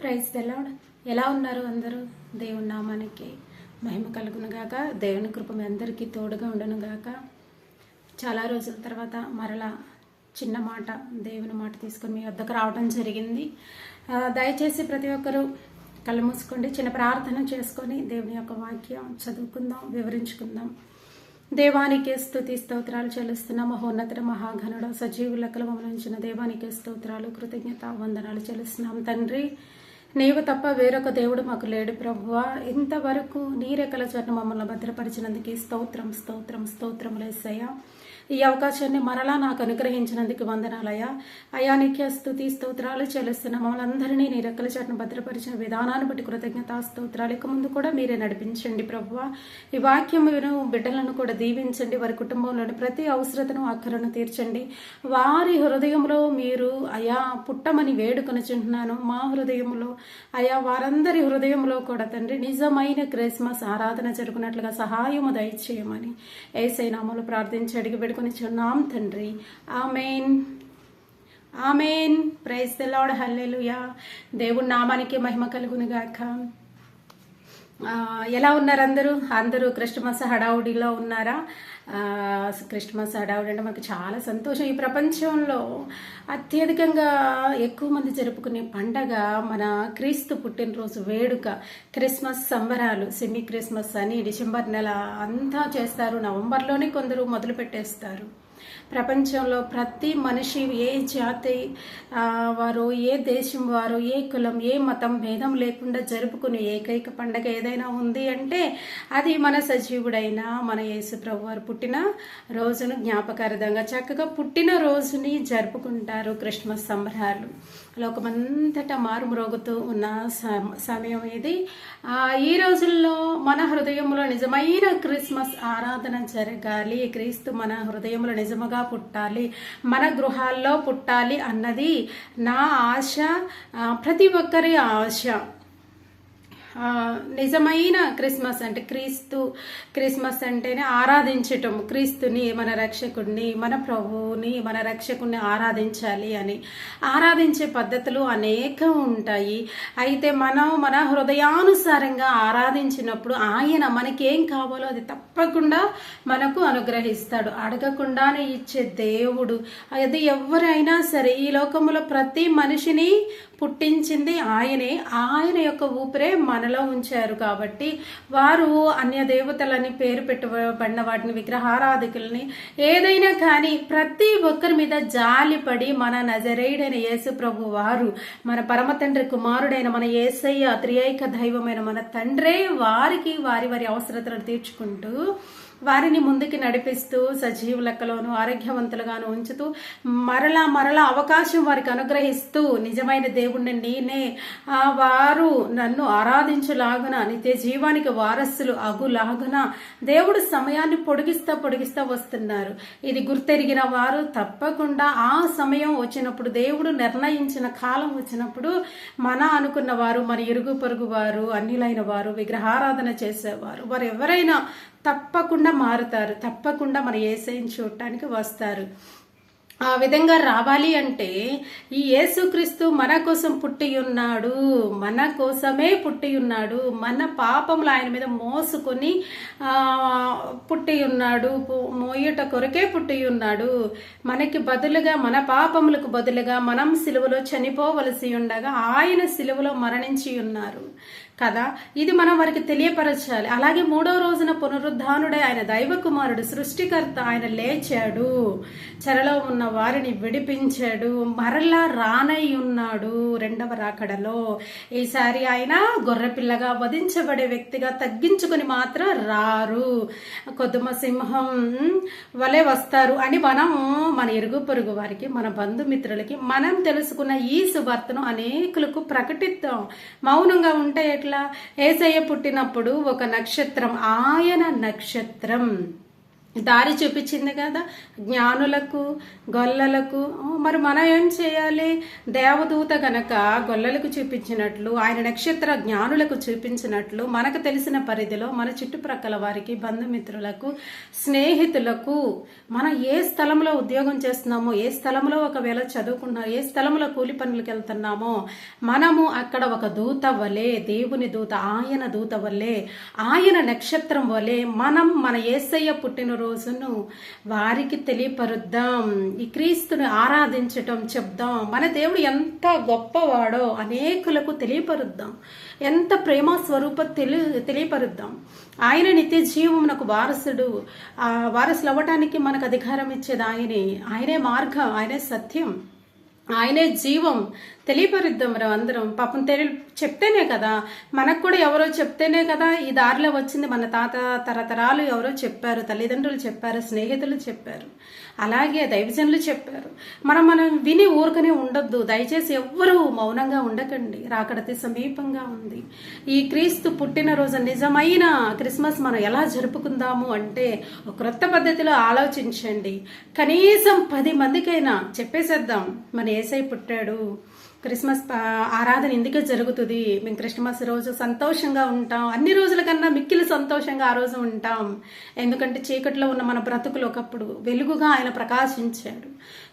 Praise తెలవడం ఎలా ఉన్నారు అందరూ? దేవుని నామానికి మహిమ కలుగును గాక. దేవుని కృప మీ అందరికీ తోడుగా ఉండను గాక. చాలా రోజుల తర్వాత మరలా చిన్న మాట దేవుని మాట తీసుకొని మీ వద్దకు రావడం జరిగింది. దయచేసి ప్రతి ఒక్కరూ కళ్ళు మూసుకోండి చిన్న ప్రార్థన చేసుకొని దేవుని యొక్క వాక్యం చదువుకుందాం వివరించుకుందాం. దేవానికి స్థుతి స్తోత్రాలు చెల్లిస్తున్న మహోన్నత మహాఘనుడు సజీవులకలు మమ్మల్ని మమ్మలించిన దేవానికి స్తోత్రాలు కృతజ్ఞత వందనాలు చెల్లిస్తున్నాం. తండ్రి నీవు తప్ప వేరొక దేవుడు మాకు లేడు ప్రభువ. ఇంతవరకు నీ రెక్కల చోట మమ్మల్ని భద్రపరిచినందుకు ఈ స్తోత్రం స్తోత్రం స్తోత్రములేసయ్యా ఈ అవకాశాన్ని మరలా నాకు అనుగ్రహించినందుకు వందనాలయ్యా. అయా నిత్య స్థుతి స్తోత్రాలు చెల్లిస్తున్న మమ్మల్ని అందరినీ నీ రెక్కల చాటును భద్రపరిచిన విధానాన్ని బట్టి కృతజ్ఞత స్తోత్రాలు ఇక ముందు కూడా మీరే నడిపించండి ప్రభువ. ఈ వాక్యం బిడ్డలను కూడా దీవించండి వారి కుటుంబంలోని ప్రతి అవసరతను అక్కరను తీర్చండి. వారి హృదయంలో మీరు అయా పుట్టమని వేడుకొనుచుంటున్నాను. మా హృదయంలో అయా వారందరి హృదయంలో కూడా తండ్రి నిజమైన క్రిస్మస్ ఆరాధన జరుగునట్లుగా సహాయము దయచేయమని ఏసై నామలు ప్రార్థించి అడిగి పెట్టుకుని చున్నాం తండ్రి. Amen. Amen. Praise the lord hallelujah దేవుడి నామానికి మహిమ కలుగును గాక ఎలా ఉన్నారు అందరూ? అందరూ క్రిస్టమస్ హడావుడిలో ఉన్నారా? క్రిస్మస్ క్రిస్టమస్ హడావుడి అంటే మనకు చాలా సంతోషం. ఈ ప్రపంచంలో అత్యధికంగా ఎక్కువ మంది జరుపుకునే పండగ మన క్రీస్తు పుట్టినరోజు వేడుక క్రిస్మస్ సంబరాలు సెమీ క్రిస్మస్ అని డిసెంబర్ నెల అంతా చేస్తారు. నవంబర్లోనే కొందరు మొదలు పెట్టేస్తారు ప్రపంచంలో ప్రతి మనిషి ఏ జాతి వారు ఏ దేశం వారు ఏ కులం ఏ మతం భేదం లేకుండా జరుపుకునే ఏకైక పండగ ఏదైనా ఉంది అంటే అది మన సజీవుడైన మన యేసుప్రభు వారు పుట్టిన రోజును జ్ఞాపకార్థంగా చక్కగా పుట్టిన రోజుని జరుపుకుంటారు క్రిస్మస్ సంబరాలు. లోకమంతటా మారుమ్రోగుతూ ఉన్న సమ- సమయం ఇది. ఈ రోజుల్లో మన హృదయంలో నిజమైన క్రిస్మస్ ఆరాధన జరగాలి. క్రీస్తు మన హృదయంలో నిజముగా పుట్టాలి. మన గృహాల్లో పుట్టాలి అన్నది నా ఆశ ప్రతి ఒక్కరి ఆశ. నిజమైన క్రిస్మస్ అంటే క్రీస్తు క్రిస్మస్ అంటేనే ఆరాధించటం క్రీస్తుని మన రక్షకుడిని మన ప్రభువుని మన రక్షకుడిని ఆరాధించాలి అని. ఆరాధించే పద్ధతులు అనేకం ఉంటాయి. అయితే మనం మన హృదయానుసారంగా ఆరాధించినప్పుడు ఆయన మనకేం కావాలో అది తప్పకుండా మనకు అనుగ్రహిస్తాడు. అడగకుండానే ఇచ్చే దేవుడు. అది ఎవరైనా సరే ఈ లోకంలో ప్రతి మనిషిని పుట్టించింది ఆయనే. ఆయన యొక్క ఊపిరే మనలో ఉంచారు కాబట్టి వారు అన్య దేవతలని పేరు పెట్టబడిన వాటిని విగ్రహారాధికుల్ని ఏదైనా కానీ ప్రతి ఒక్కరి మీద జాలిపడి మన నజరేయుడైన యేసు ప్రభు వారు మన పరమ తండ్రి కుమారుడైన మన యేసయ్య త్రియైక దైవమైన మన తండ్రే వారికి వారి వారి అవసరతలను తీర్చుకుంటూ వారిని ముందుకి నడిపిస్తూ సజీవ లెక్కలోను ఆరోగ్యవంతులుగాను ఉంచుతూ మరలా మరలా అవకాశం వారికి అనుగ్రహిస్తూ నిజమైన దేవుణ్ణి నేనే ఆ వారు నన్ను ఆరాధించులాగున నిత్య జీవానికి వారసులు అగులాగున దేవుడు సమయాన్ని పొడిగిస్తా పొడిగిస్తా వస్తున్నారు. ఇది గుర్తెరిగిన వారు తప్పకుండా ఆ సమయం వచ్చినప్పుడు దేవుడు నిర్ణయించిన కాలం వచ్చినప్పుడు మన అనుకున్న వారు మన ఇరుగు పొరుగు వారు అన్యులైన వారు విగ్రహారాధన చేసేవారు. వారు ఎవరైనా తప్పకుండా మారుతారు. తప్పకుండా మన ఏసైని చూడటానికి వస్తారు. ఆ విధంగా రావాలి అంటే ఈ యేసుక్రీస్తు మన కోసం పుట్టి ఉన్నాడు. మన కోసమే పుట్టి ఉన్నాడు. మన పాపములు ఆయన మీద మోసుకొని పుట్టి ఉన్నాడు. మోయట కొరకే పుట్టి ఉన్నాడు. మనకి బదులుగా మన పాపములకు బదులుగా మనం సిలువలో చనిపోవలసి ఉండగా ఆయన సిలువలో మరణించి ఉన్నారు. కదా? ఇది మనం వారికి తెలియపరచాలి. అలాగే మూడో రోజున పునరుద్ధానుడే ఆయన దైవకుమారుడు సృష్టికర్త ఆయన లేచాడు. చెరలో ఉన్న వారిని విడిపించాడు. మరలా రానై ఉన్నాడు రెండవ రాకడలో. ఈసారి ఆయన గొర్రెపిల్లగా వధించబడే వ్యక్తిగా తగ్గించుకుని మాత్రం రారు. కొద్దుమ సింహం వలె వస్తారు అని మనము మన ఇరుగు పొరుగు వారికి మన బంధుమిత్రులకి మనం తెలుసుకున్న ఈ సువార్తను అనేకులకు ప్రకటిద్దాం. మౌనంగా ఉంటే ఎట్లా? ఏసయ్య పుట్టినప్పుడు ఒక నక్షత్రం ఆయన నక్షత్రం. దారి చూపించింది కదా. జ్ఞానులకు గొల్లలకు మరి మనం ఏం చేయాలి? దేవదూత గనక గొల్లలకు చూపించినట్లు ఆయన నక్షత్ర జ్ఞానులకు చూపించినట్లు మనకు తెలిసిన పరిధిలో మన చుట్టుప్రక్కల వారికి బంధుమిత్రులకు స్నేహితులకు మనం ఏ స్థలంలో ఉద్యోగం చేస్తున్నామో ఏ స్థలంలో ఒకవేళ చదువుకున్నా ఏ స్థలంలో కూలి పనులకు వెళ్తున్నామో మనము అక్కడ ఒక దూత వలె దేవుని దూత ఆయన దూత వలె ఆయన నక్షత్రం వలె మనం మన ఏసయ్య రోజును వారికి తెలియపరుద్దాం. ఈ క్రీస్తుని ఆరాధించటం చెప్దాం. మన దేవుడు ఎంత గొప్పవాడో అనేకులకు తెలియపరుద్దాం. ఎంత ప్రేమ స్వరూప తెలి తెలియపరుద్దాం. ఆయన నిత్య జీవమునకు వారసుడు. ఆ వారసులు అవ్వటానికి మనకు అధికారం ఇచ్చేది ఆయనే. ఆయనే మార్గం ఆయనే సత్యం. ఆయనే జీవం. తెలియపరుద్దాం మనం అందరం. పాపం తెలి చెప్తేనే కదా. మనకు కూడా ఎవరో చెప్తేనే కదా ఈ దారిలో వచ్చింది మన తాత తరతరాలు ఎవరో చెప్పారు తల్లిదండ్రులు చెప్పారు స్నేహితులు చెప్పారు. అలాగే దైవజనులు చెప్పారు. మనం మనం విని ఊరుకనే ఉండొద్దు. దయచేసి ఎవ్వరూ మౌనంగా ఉండకండి. రాకడతి సమీపంగా ఉంది. ఈ క్రీస్తు పుట్టినరోజు నిజమైన క్రిస్మస్ మనం ఎలా జరుపుకుందాము అంటే ఒక క్రొత్త పద్ధతిలో ఆలోచించండి. కనీసం పది మందికైనా చెప్పేసేద్దాం. మన ఏసై పుట్టాడు. క్రిస్మస్ ఆరాధన ఎందుకే జరుగుతుంది? మేము క్రిస్మస్ రోజు సంతోషంగా ఉంటాం. అన్ని రోజుల కన్నా మిక్కిలి సంతోషంగా ఆ రోజు ఉంటాం. ఎందుకంటే చీకట్లో ఉన్న మన బ్రతుకులు ఒకప్పుడు వెలుగుగా ఆయన ప్రకాశించాడు.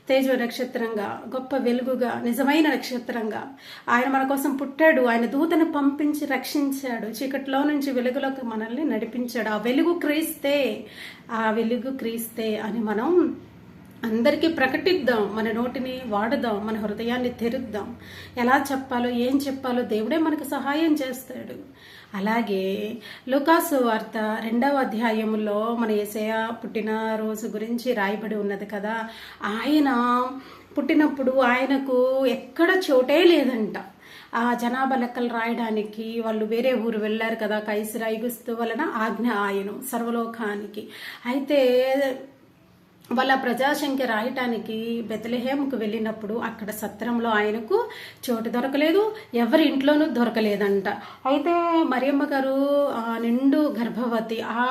తేజో నక్షత్రంగా గొప్ప వెలుగుగా నిజమైన నక్షత్రంగా ఆయన మన కోసం పుట్టాడు. ఆయన దూతను పంపించి రక్షించాడు. చీకట్లో నుంచి వెలుగులోకి మనల్ని నడిపించాడు. ఆ వెలుగు క్రీస్తే ఆ వెలుగు క్రీస్తే అని మనం అందరికీ ప్రకటిద్దాం మన నోటిని వాడదాం మన హృదయాన్ని తెరుద్దాం. ఎలా చెప్పాలో ఏం చెప్పాలో దేవుడే మనకు సహాయం చేస్తాడు. అలాగే లుకాసు వార్త రెండవ అధ్యాయంలో మన ఏసయ పుట్టినరోజు గురించి రాయబడి ఉన్నది కదా. ఆయన పుట్టినప్పుడు ఆయనకు ఎక్కడ చోటే లేదంట. ఆ జనాభా లెక్కలు రాయడానికి వాళ్ళు వేరే ఊరు వెళ్ళారు కదా కైసిరాయిగుస్తు వలన ఆజ్ఞ ఆయను సర్వలోకానికి. అయితే వాళ్ళ ప్రజాసంఖ్య రాయటానికి బెతలహేముకు వెళ్ళినప్పుడు అక్కడ సత్రంలో ఆయనకు చోటు దొరకలేదు ఎవరి ఇంట్లోనూ దొరకలేదంట. అయితే మరియమ్మ గారు ఆ, నిండు గర్భవతి ఆ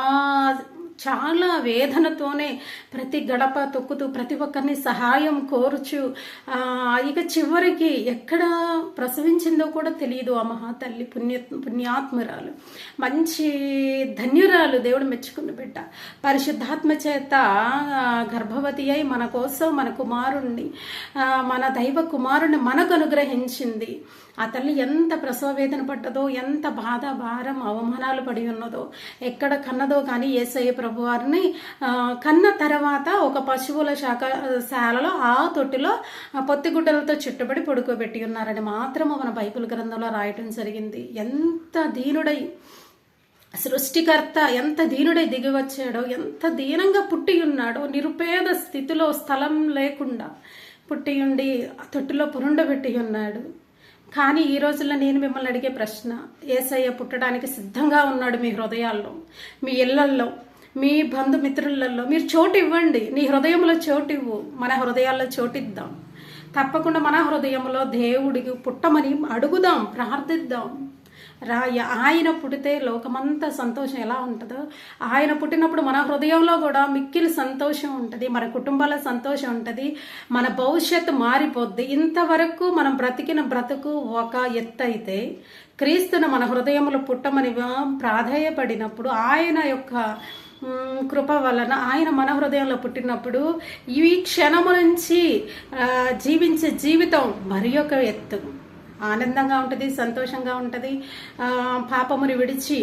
చాలా వేదనతోనే ప్రతి గడప తొక్కుతూ ప్రతి ఒక్కరిని సహాయం కోరుచు. ఇక చివరికి ఎక్కడ ప్రసవించిందో కూడా తెలియదు ఆ మహాతల్లి పుణ్య పుణ్యాత్మురాలు. మంచి ధన్యురాలు దేవుడు మెచ్చుకున్న బిడ్డ. పరిశుద్ధాత్మ చేత గర్భవతి అయి మన కోసం మన కుమారుణ్ణి మన దైవ కుమారుణ్ణి మనకు అనుగ్రహించింది. ఆ తల్లి ఎంత ప్రసవ వేదన పడ్డదో ఎంత బాధ భారం అవమానాలు పడి ఉన్నదో ఎక్కడ కన్నదో కానీ ఏసయ్య ప్రభు వారిని కన్న తర్వాత ఒక పశువుల శాఖ శాలలో ఆ తొట్టిలో పొత్తిగుడ్డలతో చుట్టుబడి పడుకోబెట్టి ఉన్నారని మాత్రము మన బైబిల్ గ్రంథంలో రాయటం జరిగింది. ఎంత దీనుడై సృష్టికర్త ఎంత దీనుడై దిగి వచ్చాడో ఎంత దీనంగా పుట్టి ఉన్నాడో నిరుపేద స్థితిలో స్థలం లేకుండా పుట్టి ఉండి ఆ తొట్టిలో పురుండబెట్టి ఉన్నాడు. కానీ ఈ రోజుల్లో నేను మిమ్మల్ని అడిగే ప్రశ్న ఏసయ్య పుట్టడానికి సిద్ధంగా ఉన్నాడు మీ హృదయాల్లో మీ ఇళ్ళల్లో మీ బంధుమిత్రులలో మీరు చోటు ఇవ్వండి. నీ హృదయంలో చోటు ఇవ్వు. మన హృదయాల్లో చోటిద్దాం. తప్పకుండా మన హృదయంలో దేవుడికి పుట్టమని అడుగుదాం ప్రార్థిద్దాం. రా ఆయన పుడితే లోకమంతా సంతోషం ఎలా ఉంటుందో ఆయన పుట్టినప్పుడు మన హృదయంలో కూడా మిక్కిలి సంతోషం ఉంటుంది మన కుటుంబాల సంతోషం ఉంటుంది మన భవిష్యత్తు మారిపోద్ది. ఇంతవరకు మనం బ్రతికిన బ్రతుకు ఒక ఎత్తు అయితే క్రీస్తును మన హృదయంలో పుట్టమని ప్రాధేయపడినప్పుడు ఆయన యొక్క కృప వలన ఆయన మన హృదయంలో పుట్టినప్పుడు ఈ క్షణము నుంచి జీవించే జీవితం మరి ఒక ఎత్తు. ఆనందంగా ఉంటుంది సంతోషంగా ఉంటుంది. పాపముని విడిచి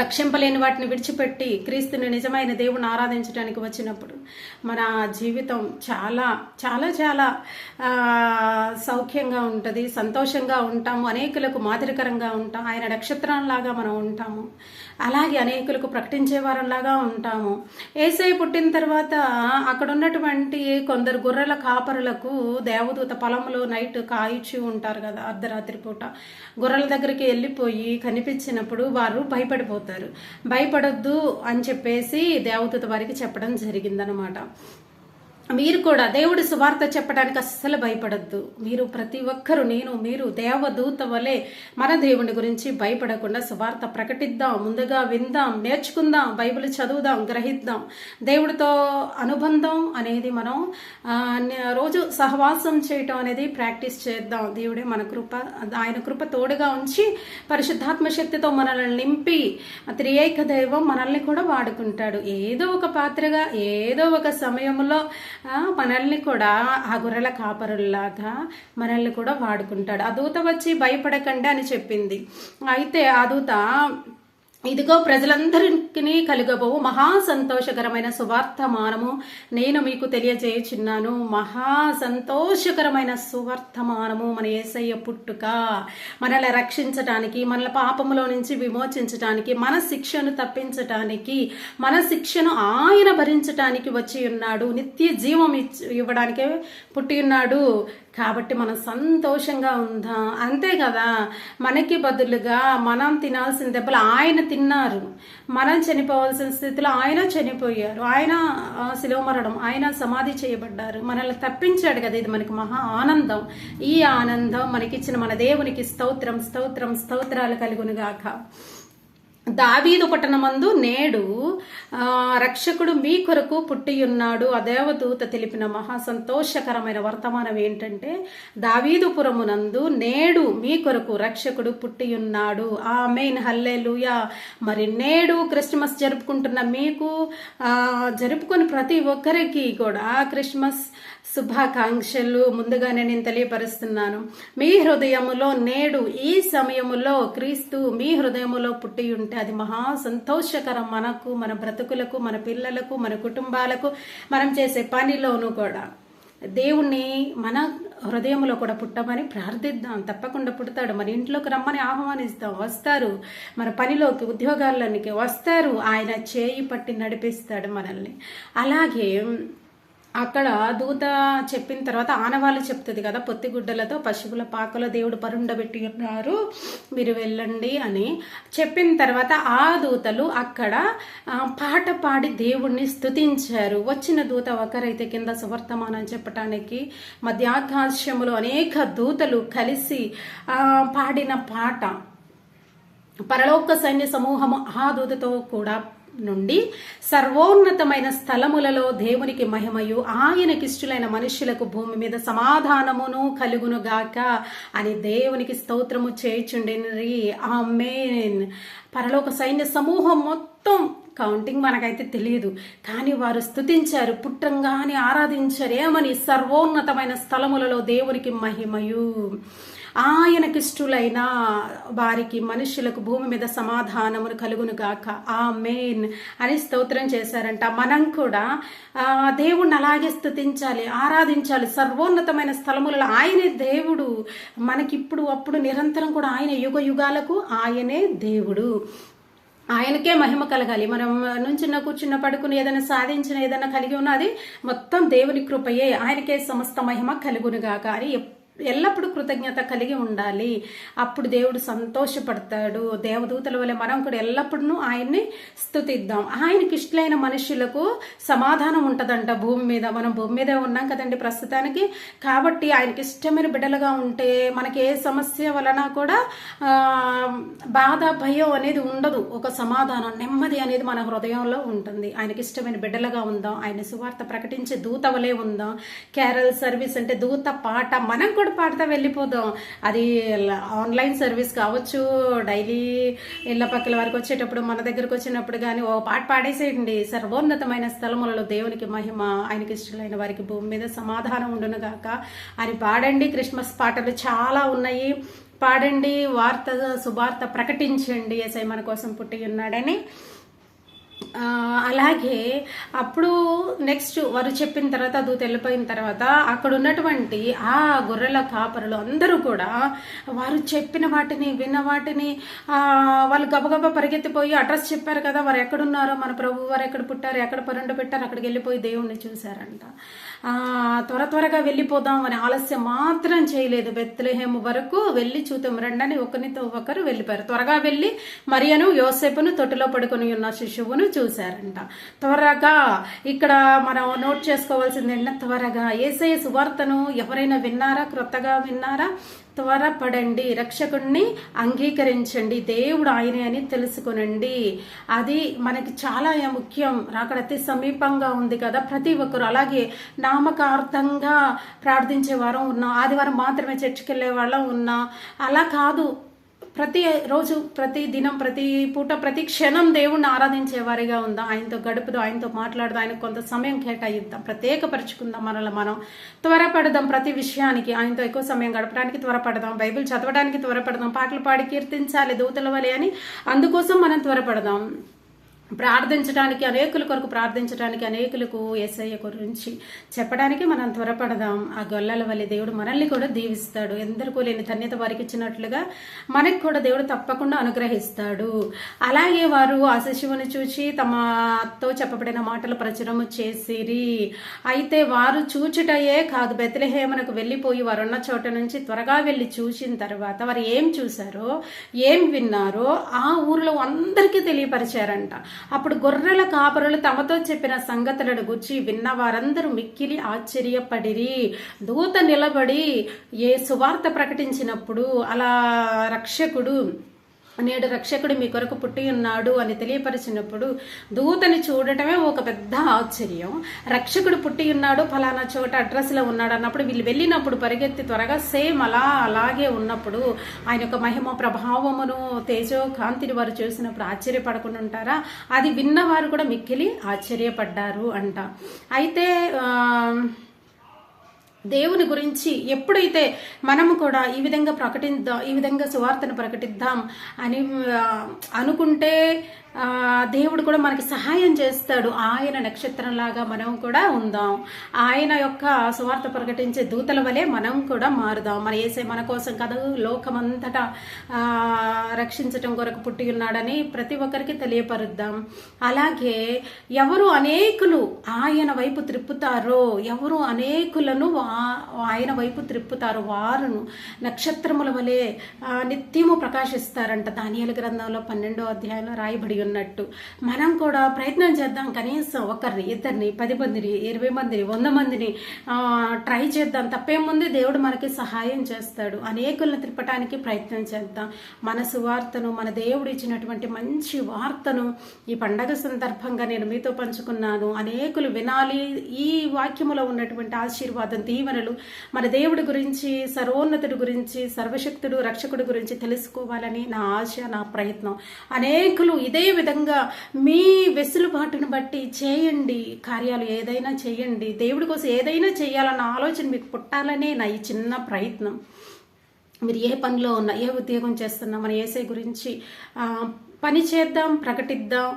రక్షింపలేని వాటిని విడిచిపెట్టి క్రీస్తుని నిజమైన దేవుని ఆరాధించడానికి వచ్చినప్పుడు మన జీవితం చాలా చాలా చాలా సౌఖ్యంగా ఉంటుంది సంతోషంగా ఉంటాము అనేకులకు మాదిరికరంగా ఉంటాం ఆయన నక్షత్రంలాగా మనం ఉంటాము. అలాగే అనేకులకు ప్రకటించే వారంలాగా ఉంటాము. ఏసై పుట్టిన తర్వాత అక్కడ ఉన్నటువంటి కొందరు గొర్రెల కాపరులకు దేవదూత పొలంలో నైట్ కాయిచి ఉంటారు కదా అర్ధరాత్రి పూట. గొర్రెల దగ్గరికి వెళ్ళిపోయి కనిపించినప్పుడు వారు భయపడిపోతారు. భయపడొద్దు అని చెప్పేసి దేవదూత వారికి చెప్పడం జరిగిందనమాట. మీరు కూడా దేవుడి సువార్త చెప్పడానికి అస్సలు భయపడద్దు. మీరు ప్రతి ఒక్కరు నేను మీరు దేవదూత వలె మన దేవుని గురించి భయపడకుండా సువార్త ప్రకటిద్దాం ముందుగా విందాం నేర్చుకుందాం బైబిల్ చదువుదాం గ్రహిద్దాం. దేవుడితో అనుబంధం అనేది మనం రోజు సహవాసం చేయటం అనేది ప్రాక్టీస్ చేద్దాం. దేవుడే మన కృప ఆయన కృప తోడుగా ఉంచి పరిశుద్ధాత్మ శక్తితో మనల్ని నింపి త్రియేక దైవం మనల్ని కూడా వాడుకుంటాడు. ఏదో ఒక పాత్రగా ఏదో ఒక సమయంలో మనల్ని కూడా ఆ గొర్రెల కాపరుల్లాగా మనల్ని కూడా వాడుకుంటాడు. ఆ దూత వచ్చి భయపడకండి అని చెప్పింది. అయితే ఆ దూత ఇదిగో ప్రజలందరికీ కలుగబోవు మహా సంతోషకరమైన సువార్తమానము. నేను మీకు తెలియజేయుచున్నాను మహా సంతోషకరమైన సువార్తమానము మన ఏసయ్య పుట్టుక. మనల్ని రక్షించటానికి మన పాపములో నుంచి విమోచించటానికి మన శిక్షను తప్పించటానికి మన శిక్షను ఆయన భరించటానికి వచ్చి ఉన్నాడు. నిత్య జీవం ఇచ్- ఇవ్వడానికే పుట్టి ఉన్నాడు. కాబట్టి మనం సంతోషంగా ఉందాం. అంతే కదా? మనకి బదులుగా మనం తినాల్సిన దెబ్బలు ఆయన తిన్నారు. మనం చనిపోవాల్సిన స్థితిలో ఆయన చనిపోయారు. ఆయన శిలోమరణం మరణం ఆయన సమాధి చేయబడ్డారు. మనల్ని తప్పించాడు కదా? ఇది మనకి మహా ఆనందం. ఈ ఆనందం మనకిచ్చిన మన దేవునికి స్తోత్రం స్తోత్రం స్తోత్రాలు కలుగునుగాక. దావీదు పట్టణమందు నేడు రక్షకుడు మీ కొరకు పుట్టి ఉన్నాడు ఆ దేవదూత తెలిపిన మహా సంతోషకరమైన వర్తమానం ఏంటంటే దావీదుపురమునందు నేడు మీ కొరకు రక్షకుడు పుట్టి ఉన్నాడు ఆ మెయిన్ హల్లెలూయా. మరి నేడు క్రిస్మస్ జరుపుకుంటున్న మీకు జరుపుకుని ప్రతి ఒక్కరికి కూడా క్రిస్మస్ శుభాకాంక్షలు. ముందుగానే నేను తెలియపరుస్తున్నాను. మీ హృదయములో నేడు ఈ సమయములో క్రీస్తు మీ హృదయములో పుట్టి ఉంటే అది మహా సంతోషకరం. మనకు మన బ్రతుకులకు మన పిల్లలకు మన కుటుంబాలకు మనం చేసే పనిలోనూ కూడా. దేవుణ్ణి మన హృదయంలో కూడా పుట్టమని ప్రార్థిద్దాం. తప్పకుండా పుడతాడు. మన ఇంట్లోకి రమ్మని ఆహ్వానిస్తాం. వస్తారు. మన పనిలోకి ఉద్యోగాల్లోనికి వస్తారు. ఆయన చేయి పట్టి నడిపిస్తాడు మనల్ని. అలాగే అక్కడ దూత చెప్పిన తర్వాత ఆనవాళ్ళు చెప్తుంది కదా పొత్తిగుడ్డలతో పశువుల పాకలో దేవుడు పరుండబెట్టి ఉన్నారు మీరు వెళ్ళండి అని. చెప్పిన తర్వాత ఆ దూతలు అక్కడ పాట పాడి దేవుణ్ణి స్తుతించారు. వచ్చిన దూత ఒకరైతే కింద సువర్తమానం చెప్పటానికి మధ్యాకాశములో అనేక దూతలు కలిసి పాడిన పాట. పరలోక సైన్య సమూహము ఆ దూతతో కూడా నుండి సర్వోన్నతమైన స్థలములలో దేవునికి మహిమయు ఆయనకిష్టులైన మనుష్యులకు భూమి మీద సమాధానమును కలుగునుగాక అని దేవునికి స్తోత్రము చేయుచుండినరి. ఆమేన్. పరలోక సైన్య సమూహం మొత్తం కౌంటింగ్ మనకైతే తెలియదు. కానీ వారు స్తుతించారు పుట్టంగానే ఆరాధించారు ఏమని సర్వోన్నతమైన స్థలములలో దేవునికి మహిమయు. ఆయనకిష్టులైన వారికి మనుషులకు భూమి మీద సమాధానమును కలుగును గాక. ఆ మెయిన్ అని స్తోత్రం చేశారంట. మనం కూడా దేవుణ్ణి అలాగే స్థుతించాలి ఆరాధించాలి. సర్వోన్నతమైన స్థలములలో ఆయనే దేవుడు. మనకిప్పుడు అప్పుడు నిరంతరం కూడా ఆయన యుగ యుగాలకు ఆయనే దేవుడు. ఆయనకే మహిమ కలగాలి. మనం నుంచిన్న కూర్చున్న పడుకుని ఏదైనా సాధించిన ఏదైనా కలిగి ఉన్నది మొత్తం దేవుని కృపయే. ఆయనకే సమస్త మహిమ కలుగునుగాక అని ఎల్లప్పుడూ కృతజ్ఞత కలిగి ఉండాలి. అప్పుడు దేవుడు సంతోషపడతాడు. దేవదూతల వల్ల మనం కూడా ఎల్లప్పుడూ ఆయన్ని స్థుతిద్దాం ఆయనకి ఇష్టమైన మనుషులకు సమాధానం ఉంటదంట భూమి మీద. మనం భూమి మీదే ఉన్నాం కదండి ప్రస్తుతానికి. కాబట్టి ఆయనకి ఇష్టమైన బిడ్డలుగా ఉంటే మనకి ఏ సమస్య వలన కూడా బాధ భయం అనేది ఉండదు. ఒక సమాధానం నెమ్మది అనేది మన హృదయంలో ఉంటుంది. ఆయనకి ఇష్టమైన బిడ్డలుగా ఉందాం. ఆయన సువార్త ప్రకటించే దూత వలె ఉందాం. క్యారల్ సర్వీస్ అంటే దూత పాట. మనం కూడా పాడుతూ వెళ్ళిపోదాం. అది ఆన్లైన్ సర్వీస్ కావచ్చు డైలీ ఇళ్ళ పక్కల వరకు వచ్చేటప్పుడు మన దగ్గరకు వచ్చినప్పుడు కానీ ఓ పాట పాడేసేయండి. సర్వోన్నతమైన స్థలములలో దేవునికి మహిమ ఆయనకి ఇష్టమైన వారికి భూమి మీద సమాధానం ఉండును గాక. అని పాడండి. క్రిస్మస్ పాటలు చాలా ఉన్నాయి. పాడండి. వార్త శుభార్త ప్రకటించండి. ఎస్ఐ మన కోసం పుట్టి ఉన్నాడని. అలాగే అప్పుడు నెక్స్ట్ వారు చెప్పిన తర్వాత అది తెలిపోయిన తర్వాత అక్కడ ఉన్నటువంటి ఆ గొర్రెల కాపరులు అందరూ కూడా వారు చెప్పిన వాటిని విన్న వాటిని వాళ్ళు గబగబా పరిగెత్తిపోయి అడ్రస్ చెప్పారు కదా వారు ఎక్కడున్నారో? మన ప్రభు వారు ఎక్కడ పుట్టారు? ఎక్కడ పరుండ పెట్టారు? అక్కడికి వెళ్ళిపోయి దేవుణ్ణి చూశారంట. త్వర త్వరగా వెళ్ళిపోదాం అని ఆలస్యం మాత్రం చేయలేదు. బెత్లహేము వరకు వెళ్ళి చూద్దాం. రండని ఒకరితో ఒకరు వెళ్ళిపోయారు. త్వరగా వెళ్ళి మరియను యోసేపును తొట్టులో పడుకొని ఉన్న శిశువును చూశారంట. త్వరగా ఇక్కడ మనం నోట్ చేసుకోవాల్సింది ఏంటంటే త్వరగా. ఏసఐ సువార్తను ఎవరైనా విన్నారా? క్రొత్తగా విన్నారా? త్వరపడండి రక్షకుడిని అంగీకరించండి దేవుడు ఆయనే అని తెలుసుకునండి. అది మనకి చాలా ముఖ్యం. అక్కడ అతి సమీపంగా ఉంది కదా ప్రతి ఒక్కరు. అలాగే నామకార్థంగా ప్రార్థించే వారం ఉన్నాం ఆదివారం మాత్రమే చర్చికి వెళ్ళే వాళ్ళం ఉన్నా అలా కాదు. ప్రతి రోజు ప్రతి దినం ప్రతి పూట ప్రతి క్షణం దేవుణ్ణి ఆరాధించే వారిగా ఉందాం. ఆయనతో గడుపుదాం ఆయనతో మాట్లాడదాం ఆయన కొంత సమయం కేటాయిద్దాం. ప్రత్యేకపరుచుకుందాం మనల్ని మనం. త్వరపడదాం ప్రతి విషయానికి. ఆయనతో ఎక్కువ సమయం గడపడానికి త్వరపడదాం. బైబిల్ చదవడానికి త్వరపడదాం. పాటలు పాడి కీర్తించాలి దూతల వలె అని అందుకోసం మనం త్వరపడదాం. ప్రార్థించడానికి అనేకుల కొరకు ప్రార్థించడానికి అనేకులకు ఏసయ్య గురించి చెప్పడానికి మనం త్వరపడదాం. ఆ గొల్లల వల్ల దేవుడు మనల్ని కూడా దీవిస్తాడు. ఎందరికో లేని ధన్యత వారికి ఇచ్చినట్లుగా మనకి కూడా దేవుడు తప్పకుండా అనుగ్రహిస్తాడు. అలాగే వారు ఆ శిశువుని చూచి తమతో చెప్పబడిన మాటలు ప్రచురము చేసిరి. అయితే వారు చూచుటయే కాదు బెతలహేమనకు వెళ్ళిపోయి వారు ఉన్న చోట నుంచి త్వరగా వెళ్ళి చూసిన తర్వాత వారు ఏం చూశారో ఏం విన్నారో ఆ ఊర్లో అందరికీ తెలియపరిచారంట. అప్పుడు గొర్రెల కాపరులు తమతో చెప్పిన సంగతులను గుర్చి విన్న వారందరూ మిక్కిలి ఆశ్చర్యపడిరి. దూత నిలబడి ఏ సువార్త ప్రకటించినప్పుడు అలా రక్షకుడు నేడు రక్షకుడు మీ కొరకు పుట్టి ఉన్నాడు అని తెలియపరిచినప్పుడు దూతని చూడటమే ఒక పెద్ద ఆశ్చర్యం. రక్షకుడు పుట్టి ఉన్నాడు ఫలానా చోట అడ్రస్లో ఉన్నాడు అన్నప్పుడు వీళ్ళు వెళ్ళినప్పుడు పరిగెత్తి త్వరగా సేమ్ అలా అలాగే ఉన్నప్పుడు ఆయన యొక్క మహిమ ప్రభావమును తేజో కాంతిని వారు చూసినప్పుడు ఆశ్చర్యపడకుండా ఉంటారా? అది విన్నవారు కూడా మిక్కిలి ఆశ్చర్యపడ్డారు అంట. అయితే దేవుని గురించి ఎప్పుడైతే మనము కూడా ఈ విధంగా ప్రకటిద్దాం ఈ విధంగా సువార్తను ప్రకటిద్దాం అని అనుకుంటే దేవుడు కూడా మనకి సహాయం చేస్తాడు. ఆయన నక్షత్రంలాగా మనం కూడా ఉందాం. ఆయన యొక్క సువార్త ప్రకటించే దూతల వలె మనం కూడా మారుదాం. మన ఏసే మన కోసం కదా లోకమంతటా రక్షించటం కొరకు పుట్టి ఉన్నాడని ప్రతి ఒక్కరికి తెలియపరుద్దాం. అలాగే ఎవరు అనేకులు ఆయన వైపు త్రిప్పుతారో ఎవరు అనేకులను ఆయన వైపు త్రిప్పుతారో వారును నక్షత్రముల వలె నిత్యము ప్రకాశిస్తారంట. దానియాల గ్రంథంలో పన్నెండో అధ్యాయంలో రాయబడి ఉన్నట్టు. మనం కూడా ప్రయత్నం చేద్దాం. కనీసం ఒకరిని ఇద్దరిని పది మందిని ఇరవై మందిని వంద మందిని ట్రై చేద్దాం. తప్పేముంది దేవుడు మనకి సహాయం చేస్తాడు. అనేకులను త్రిప్పటానికి ప్రయత్నం చేద్దాం. మన సువార్తను మన దేవుడు ఇచ్చినటువంటి మంచి వార్తను ఈ పండగ సందర్భంగా నేను మీతో పంచుకున్నాను. అనేకులు వినాలి. ఈ వాక్యములో ఉన్నటువంటి ఆశీర్వాదం దీవెనలు మన దేవుడి గురించి సర్వోన్నతుడి గురించి సర్వశక్తుడు రక్షకుడి గురించి తెలుసుకోవాలని నా ఆశ నా ప్రయత్నం. అనేకులు ఇదే విధంగా మీ వెసులుబాటును బట్టి చేయండి. కార్యాలు ఏదైనా చేయండి. దేవుడి కోసం ఏదైనా చేయాలన్న ఆలోచన మీకు పుట్టాలనే నా ఈ చిన్న ప్రయత్నం. మీరు ఏ పనిలో ఉన్నా ఏ ఉద్యోగం చేస్తున్నా మన ఏసై గురించి పని చేద్దాం ప్రకటిద్దాం.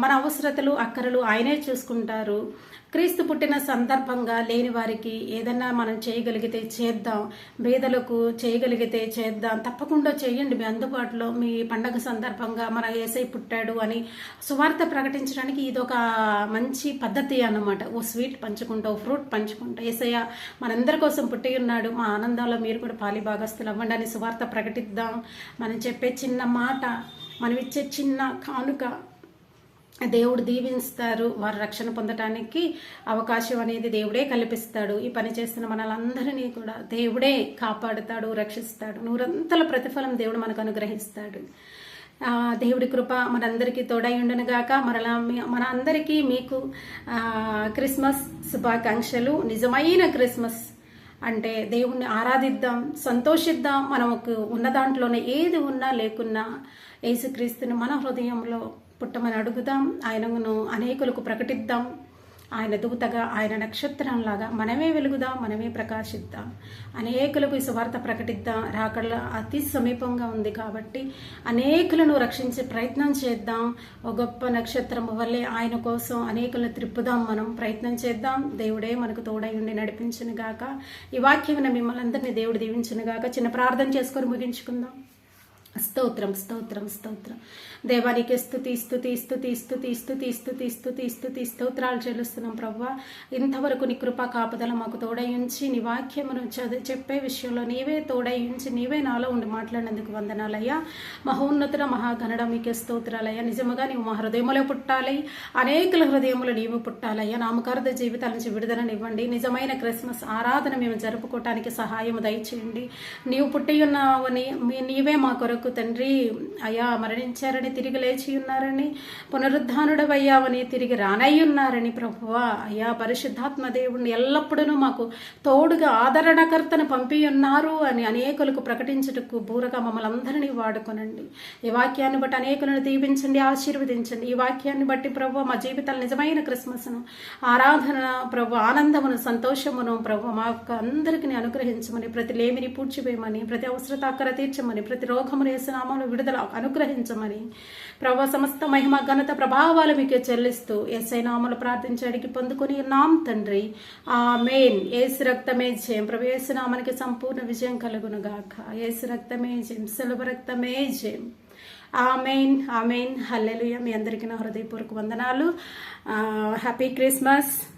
మన అవసరతలు అక్కరలు ఆయనే చూసుకుంటారు. క్రీస్తు పుట్టిన సందర్భంగా లేని వారికి ఏదన్నా మనం చేయగలిగితే చేద్దాం. పేదలకు చేయగలిగితే చేద్దాం. తప్పకుండా చేయండి. మీ అందుబాటులో మీ పండగ సందర్భంగా మన ఏసై పుట్టాడు అని సువార్త ప్రకటించడానికి ఇది ఒక మంచి పద్ధతి అన్నమాట. ఓ స్వీట్ పంచుకుంటా ఓ ఫ్రూట్ పంచుకుంటా. ఏసయ్య మనందరి కోసం పుట్టి ఉన్నాడు. మా ఆనందంలో మీరు కూడా పాలి భాగస్తులు అవ్వండి అని సువార్త ప్రకటిద్దాం. మనం చెప్పే చిన్న మాట మనం ఇచ్చే చిన్న కానుక దేవుడు దీవిస్తారు. వారు రక్షణ పొందటానికి అవకాశం అనేది దేవుడే కల్పిస్తాడు. ఈ పని చేస్తున్న మనలందరినీ కూడా దేవుడే కాపాడుతాడు రక్షిస్తాడు. నూరంతల ప్రతిఫలం దేవుడు మనకు అనుగ్రహిస్తాడు. దేవుడి కృప మనందరికీ తోడై ఉండను గాక మరలా మన అందరికీ మీకు క్రిస్మస్ శుభాకాంక్షలు. నిజమైన క్రిస్మస్ అంటే దేవుణ్ణి ఆరాధిద్దాం సంతోషిద్దాం. మనకు ఉన్న దాంట్లోనే ఏది ఉన్నా లేకున్నా యేసుక్రీస్తుని మన హృదయంలో పుట్టమని అడుగుదాం. ఆయనను అనేకులకు ప్రకటిద్దాం. ఆయన దూతగా ఆయన నక్షత్రంలాగా మనమే వెలుగుదాం మనమే ప్రకాశిద్దాం. అనేకులకు ఈ సువార్త ప్రకటిద్దాం. రాకడ అతి సమీపంగా ఉంది కాబట్టి అనేకులను రక్షించే ప్రయత్నం చేద్దాం. ఒక గొప్ప నక్షత్రం వల్లే ఆయన కోసం అనేకులను త్రిప్పుదాం మనం. ప్రయత్నం చేద్దాం. దేవుడే మనకు తోడై ఉండి నడిపించిన గాక. ఈ వాక్యం మిమ్మల్ని అందరినీ దేవుడు దీవించిన గాక. చిన్న ప్రార్థన చేసుకొని ముగించుకుందాం. స్తోత్రం స్తోత్రం స్తోత్రం. దేవానికి స్థుతి స్థుతి స్థుతి స్థుతి స్థుతి స్థుతి స్థుతి స్థుతి స్తోత్రాలు చెల్లిస్తున్నాం ప్రవ్వా. ఇంతవరకు నీ కృపా కాపుదల మాకు తోడయించి నీ వాక్యమును చదివి చెప్పే విషయంలో నీవే తోడయించి నీవే నాలో ఉండి మాట్లాడినందుకు వందనాలయ్యా. మహోన్నతుల మహాగణడ మీకే స్తోత్రాలయ్యా. నిజముగా నీవు మా హృదయములో పుట్టాలి. అనేకుల హృదయములు నీవు పుట్టాలయ్యా. నామకార్థ జీవితాల నుంచి విడుదలనివ్వండి నిజమైన క్రిస్మస్ ఆరాధన మేము జరుపుకోవటానికి సహాయం దయచేయండి. నీవు పుట్టి ఉన్నావని మీ- నీవే మా కొరకు తండ్రి. అయ్యా మరణించారని తిరిగి లేచి ఉన్నారని పునరుద్ధానుడవయ్యావని తిరిగి రానయ్యున్నారని ప్రభువా. అయ్యా పరిశుద్ధాత్మ దేవుణ్ణి ఎల్లప్పుడూ మాకు తోడుగా ఆదరణకర్తను పంపి ఉన్నారు అని అనేకులకు ప్రకటించుటకు బూరగా మమ్మల్ని అందరినీ వాడుకొనండి. ఈ వాక్యాన్ని బట్టి అనేకులను దీవించండి ఆశీర్వదించండి. ఈ వాక్యాన్ని బట్టి ప్రభు మా జీవితాలు నిజమైన క్రిస్మస్ను ఆరాధన ప్రభు ఆనందమును సంతోషమును ప్రభు మాకు అందరికీ అనుగ్రహించమని ప్రతి లేమిని పూడ్చివేయమని ప్రతి అవసరత అక్కర తీర్చమని ప్రతి రోగమును వేసినామను విడుదల అనుగ్రహించమని ప్రభా సమస్త మహిమ ఘనత ప్రభావాలు మీకే చెల్లిస్తూ ఎస్ఐ నామలు ప్రార్థించడానికి పొందుకుని నామ్ తండ్రి. ఆ మెయిన్ ఏసు రక్తమే జయం. ప్రభు ఏసు నామానికి సంపూర్ణ విజయం కలుగును గాక ఏసు రక్తమే జయం. సులభ రక్తమే జయం. ఆమెయిన్ ఆమెన్. హల్లెలుయ. మీ అందరికీ నా హృదయపూర్వక వందనాలు. Happy Christmas.